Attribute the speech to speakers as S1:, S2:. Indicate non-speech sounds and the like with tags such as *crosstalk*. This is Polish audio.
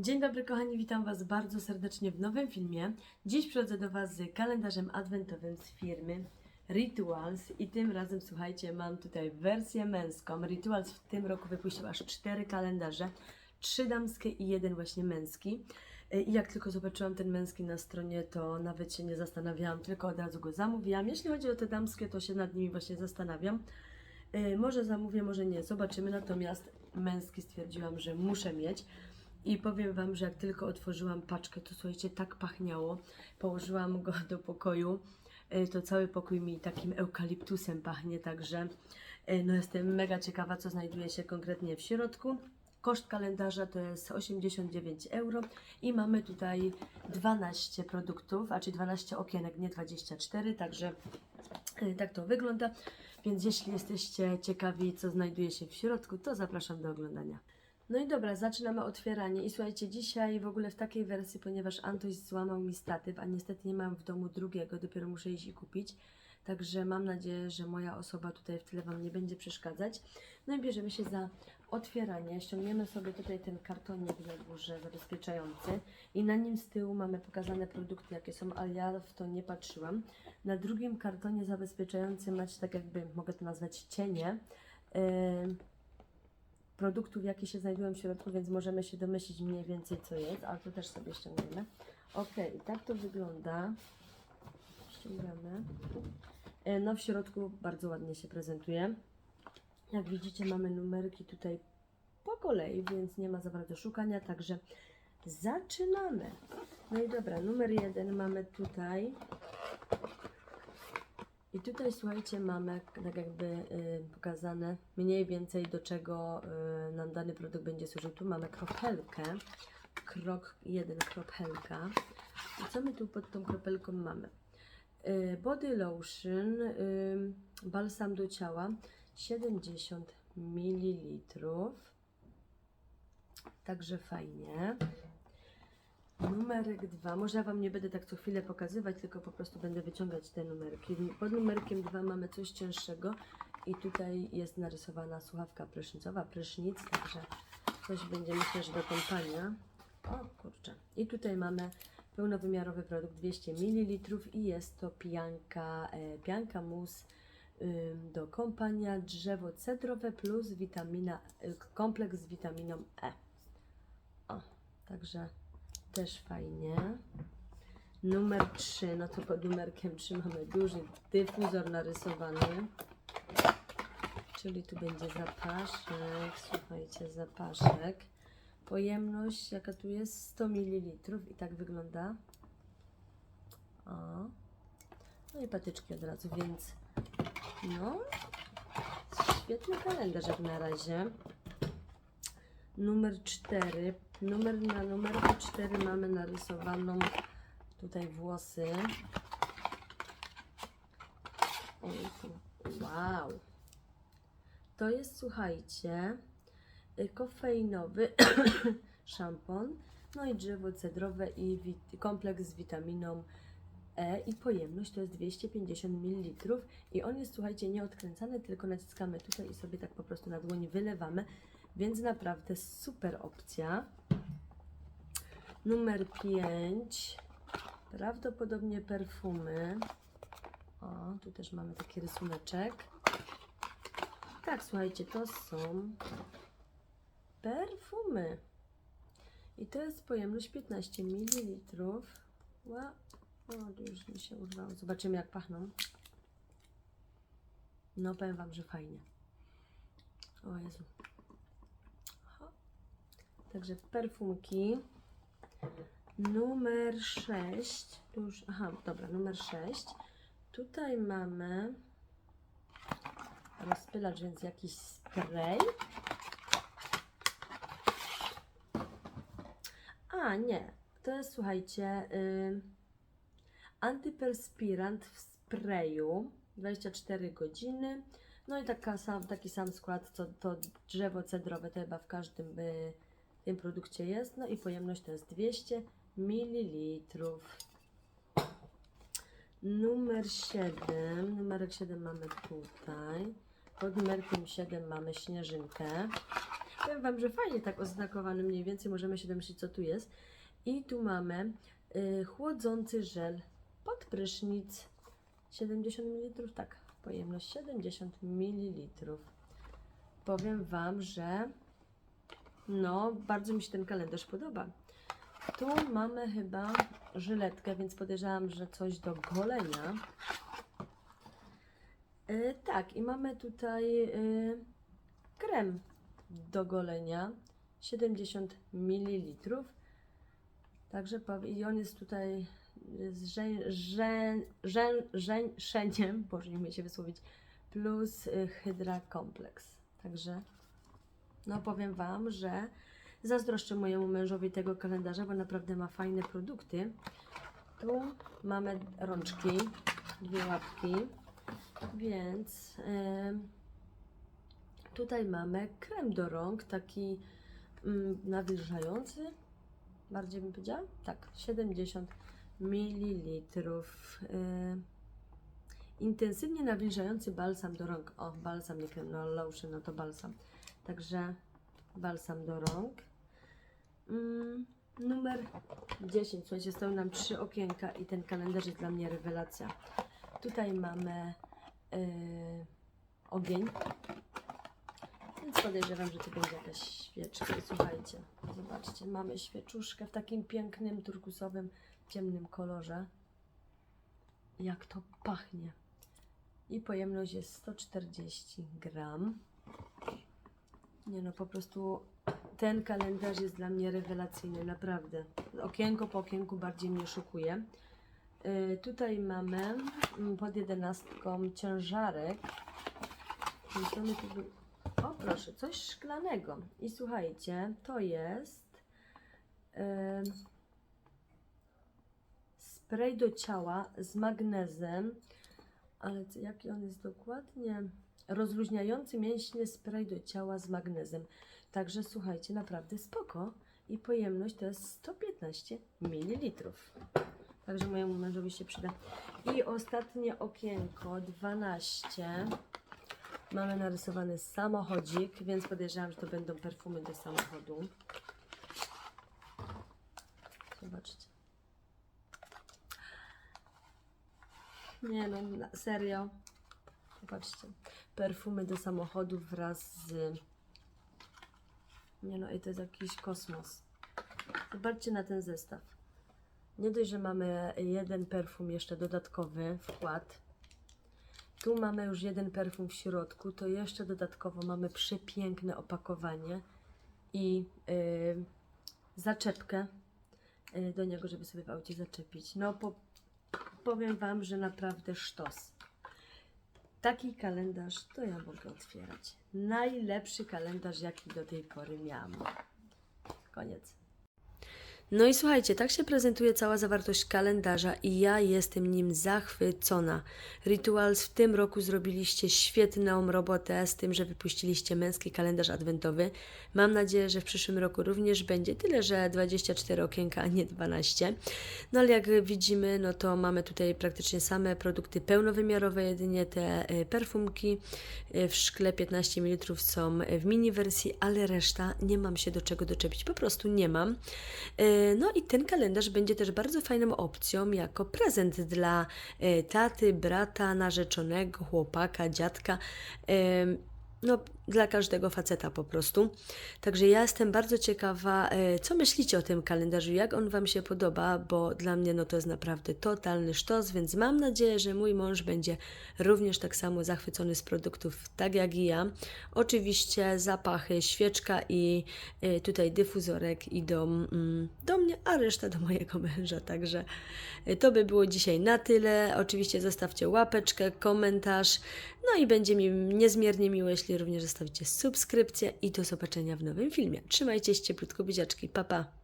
S1: Dzień dobry kochani, witam Was bardzo serdecznie w nowym filmie. Dziś przychodzę do Was z kalendarzem adwentowym z firmy Rituals i tym razem słuchajcie, mam tutaj wersję męską. Rituals w tym roku wypuścił aż cztery kalendarze, trzy damskie i jeden właśnie męski. E, I jak tylko zobaczyłam ten męski na stronie, to nawet się nie zastanawiałam, tylko od razu go zamówiłam. Jeśli chodzi o te damskie, to się nad nimi właśnie zastanawiam. E, Może zamówię, może nie, zobaczymy. Natomiast męski stwierdziłam, że muszę mieć. I powiem Wam, że jak tylko otworzyłam paczkę, to słuchajcie, tak pachniało. Położyłam go do pokoju, e, to cały pokój mi takim eukaliptusem pachnie, także e, no jestem mega ciekawa, co znajduje się konkretnie w środku. Koszt kalendarza to jest 89 euro i mamy tutaj 12 produktów, a czyli 12 okienek, nie 24, także e, tak to wygląda. Więc jeśli jesteście ciekawi, co znajduje się w środku, to zapraszam do oglądania. No i dobra, zaczynamy otwieranie. I słuchajcie, dzisiaj w ogóle w takiej wersji, ponieważ Antoś złamał mi statyw, a niestety nie mam w domu drugiego, dopiero muszę iść i kupić. Także mam nadzieję, że moja osoba tutaj w tyle Wam nie będzie przeszkadzać. No i bierzemy się za otwieranie. Ściągniemy sobie tutaj ten kartonik na górze zabezpieczający i na nim z tyłu mamy pokazane produkty, jakie są, ale ja w to nie patrzyłam. Na drugim kartonie zabezpieczającym macie tak jakby, mogę to nazwać cienie. Yy, produktów, jakie się znajdują w środku, więc możemy się domyślić mniej więcej co jest, ale to też sobie ściągniemy. Ok, i tak to wygląda. Ściągamy. E, No w środku bardzo ładnie się prezentuje. Jak widzicie mamy numerki tutaj po kolei, więc nie ma za bardzo szukania, także zaczynamy. No i dobra, numer jeden mamy tutaj. I tutaj słuchajcie, mamy tak jakby y, pokazane mniej więcej do czego y, nam dany produkt będzie służył. Tu mamy kropelkę, krok jeden kropelka. I co my tu pod tą kropelką mamy? Y, body lotion, y, balsam do ciała 70 ml. Także fajnie. Numerek 2. Może ja Wam nie będę tak co chwilę pokazywać, tylko po prostu będę wyciągać te numerki. Pod numerkiem 2 mamy coś cięższego i tutaj jest narysowana słuchawka prysznicowa, prysznic, także coś będzie myślę, że do kąpania. O kurczę. I tutaj mamy pełnowymiarowy produkt 200 ml i jest to pianka, e, pianka mus do kąpania, drzewo cedrowe plus witamina, y, kompleks z witaminą E. O, także też fajnie. Numer 3, no to pod numerkiem 3 mamy duży dyfuzor narysowany. Czyli tu będzie zapaszek, słuchajcie, zapaszek. Pojemność, jaka tu jest? 100 ml i tak wygląda. O. No i patyczki od razu, więc no, świetny kalendarz jak na razie. Numer 4. Numer na numerku 4 mamy narysowaną tutaj włosy. Wow. To jest, słuchajcie, y, kofeinowy *coughs* szampon, no i drzewo cedrowe i kompleks z witaminą E i pojemność to jest 250 ml i on jest, słuchajcie, nieodkręcany, tylko naciskamy tutaj i sobie tak po prostu na dłoń wylewamy, więc naprawdę super opcja. Numer 5. Prawdopodobnie perfumy. O, tu też mamy taki rysuneczek. Tak, słuchajcie, to są perfumy. I to jest pojemność 15 ml. Ła. O, już mi się urwało. Zobaczymy, jak pachną. No, powiem Wam, że fajnie. O Jezu. Także perfumki. Numer 6. Tu już, aha, dobra, numer 6. Tutaj mamy rozpylacz, więc jakiś spray. A, nie. To jest, słuchajcie, y, antyperspirant w sprayu. 24 godziny. No i taka sam, taki sam skład, co to drzewo cedrowe, to chyba w każdym y, tym produkcie jest. No i pojemność to jest 200 ml. Numer 7. Numerek 7 mamy tutaj. Pod numerkiem 7 mamy śnieżynkę. Powiem Wam, że fajnie tak oznakowany mniej więcej, możemy się domyślić co tu jest. I tu mamy y, chłodzący żel pod prysznic 70 ml, tak, pojemność 70 ml. Powiem Wam, że no, bardzo mi się ten kalendarz podoba. Tu mamy chyba żyletkę, więc podejrzewam, że coś do golenia. Y, tak, i mamy tutaj y, krem do golenia 70 ml. Także i on jest tutaj z żeń, żeń, szeniem, boże nie umiem się wysłowić, plus hydra kompleks. Także no powiem Wam, że zazdroszczę mojemu mężowi tego kalendarza, bo naprawdę ma fajne produkty. Tu mamy rączki, dwie łapki, więc tutaj mamy krem do rąk, taki mm, nawilżający, bardziej bym powiedziała, tak, 70 ml. intensywnie nawilżający balsam do rąk. O, balsam, nie krem, no lotion, no to balsam. Także balsam do rąk. Mm, numer 10. Słuchajcie, zostały nam trzy okienka i ten kalendarz jest dla mnie rewelacja. Tutaj mamy yy, ogień. Więc podejrzewam, że to będzie jakaś świeczka. Słuchajcie, zobaczcie, mamy świeczuszkę w takim pięknym, turkusowym, ciemnym kolorze. Jak to pachnie. I pojemność jest 140 gram. Nie no, po prostu ten kalendarz jest dla mnie rewelacyjny, naprawdę. Okienko po okienku bardziej mnie szokuje. Y, tutaj mamy mm, pod jedenastką ciężarek. O proszę, coś szklanego. I słuchajcie, to jest y, spray do ciała z magnezem. Ale jaki on jest dokładnie? Rozluźniający mięśnie spray do ciała z magnezem. Także słuchajcie, naprawdę spoko. I pojemność to jest 115 ml. Także mojemu mężowi się przyda. I ostatnie okienko 12. Mamy narysowany samochodzik, więc podejrzewam, że to będą perfumy do samochodu. Zobaczcie. Nie no, serio. Popatrzcie. Perfumy do samochodu wraz z... Nie no, i to jest jakiś kosmos. Zobaczcie na ten zestaw. Nie dość, że mamy jeden perfum jeszcze dodatkowy wkład. Tu mamy już jeden perfum w środku, to jeszcze dodatkowo mamy przepiękne opakowanie i yy, zaczepkę yy, do niego, żeby sobie w aucie zaczepić. No, po, powiem Wam, że naprawdę sztos. Taki kalendarz to ja mogę otwierać. Najlepszy kalendarz, jaki do tej pory miałam. Koniec. No i słuchajcie, tak się prezentuje cała zawartość kalendarza i ja jestem nim zachwycona. Rituals w tym roku zrobiliście świetną robotę z tym, że wypuściliście męski kalendarz adwentowy. Mam nadzieję, że w przyszłym roku również będzie tyle, że 24 okienka, a nie 12. No ale jak widzimy, no to mamy tutaj praktycznie same produkty pełnowymiarowe, jedynie te y, perfumki y, w szkle 15 ml są w mini wersji, ale reszta nie mam się do czego doczepić, po prostu nie mam. Y, No i ten kalendarz będzie też bardzo fajną opcją jako prezent dla y, taty, brata, narzeczonego, chłopaka, dziadka. No, dla każdego faceta po prostu. Także ja jestem bardzo ciekawa, e, co myślicie o tym kalendarzu, jak on Wam się podoba, bo dla mnie no to jest naprawdę totalny sztos, więc mam nadzieję, że mój mąż będzie również tak samo zachwycony z produktów, tak jak i ja. Oczywiście zapachy, świeczka i e, tutaj dyfuzorek idą mm, do mnie, a reszta do mojego *laughs* męża. Także e, to by było dzisiaj na tyle. Oczywiście zostawcie łapeczkę, komentarz, no i będzie mi niezmiernie miło, jeśli również zostawicie subskrypcję i do zobaczenia w nowym filmie. Trzymajcie się cieplutko, buziaczki, pa pa!